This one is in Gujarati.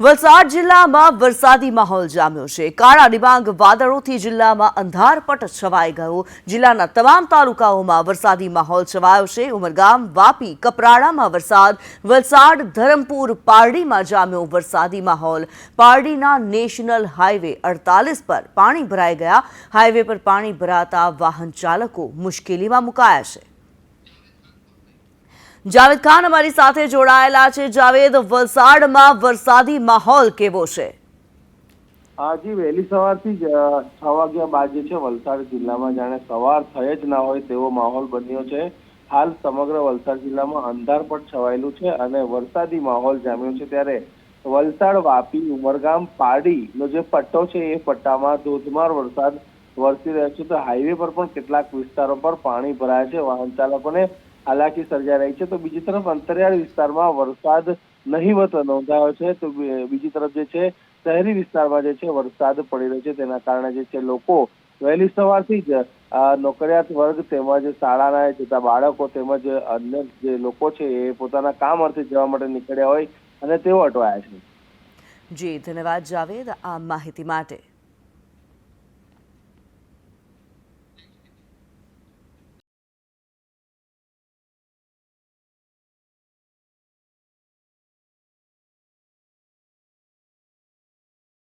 વલસાડ જિલ્લામાં વરસાદી માહોલ જામ્યો છે. કાળા ડિબાંગ વાદળોથી જિલ્લામાં અંધારપટ છવાઈ ગયો. જિલ્લાના તમામ તાલુકાઓમાં વરસાદી માહોલ છવાયો છે. ઉમરગામ, વાપી, કપરાડામાં વરસાદ, વલસાડ, ધરમપુર, પારડીમાં જામ્યો વરસાદી માહોલ. પારડીના નેશનલ હાઈવે અડતાલીસ પર પાણી ભરાઈ ગયા. હાઈવે પર પાણી ભરાતા વાહન ચાલકો મુશ્કેલીમાં મુકાયા છે. જાવેદ ખાન અમારી સાથે જોડાયેલા છે. જાવેદ, વલસાડમાં વરસાદી માહોલ કેવો છે? હાજી વહેલી સવારથી જ છ વાગ્યા બાદ જે છે વલસાડ જિલ્લામાં જાણે સવાર થઈ જ ના હોય તેવો માહોલ બન્યો છે. હાલ સમગ્ર વલસાડ જિલ્લામાં અંધારપટ છવાયેલું છે અને વરસાદી માહોલ જામ્યો છે ત્યારે વલસાડ વાપી, ઉમરગામ પાડીનો જે પટ્ટો છે એ પટ્ટામાં ધોધમાર વરસાદ વરસી રહ્યો છે. તો હાઈવે પર પણ કેટલાક વિસ્તારો પર પાણી ભરાયા છે. વાહન ચાલકોને હાલાકી સર્જાઈ રહી છે. તો બીજી તરફ અંતરિયાળ વિસ્તારમાં વરસાદ નહીવત નોંધાયો છે. તો બીજી તરફ જે છે, શહેરી વિસ્તારમાં જે છે, વરસાદ પડી રહ્યો છે. તેના કારણે જે છે, લોકો વહેલી સવારથી જ નોકરિયાત વર્ગ તેમજ શાળાના જતા બાળકો તેમજ અન્ય જે લોકો છે, એ પોતાના કામ અર્થે જવા માટે નીકળ્યા હોય અને તેઓ અટવાયા છે. જી, ધન્યવાદ જાવેદ આ માહિતી માટે.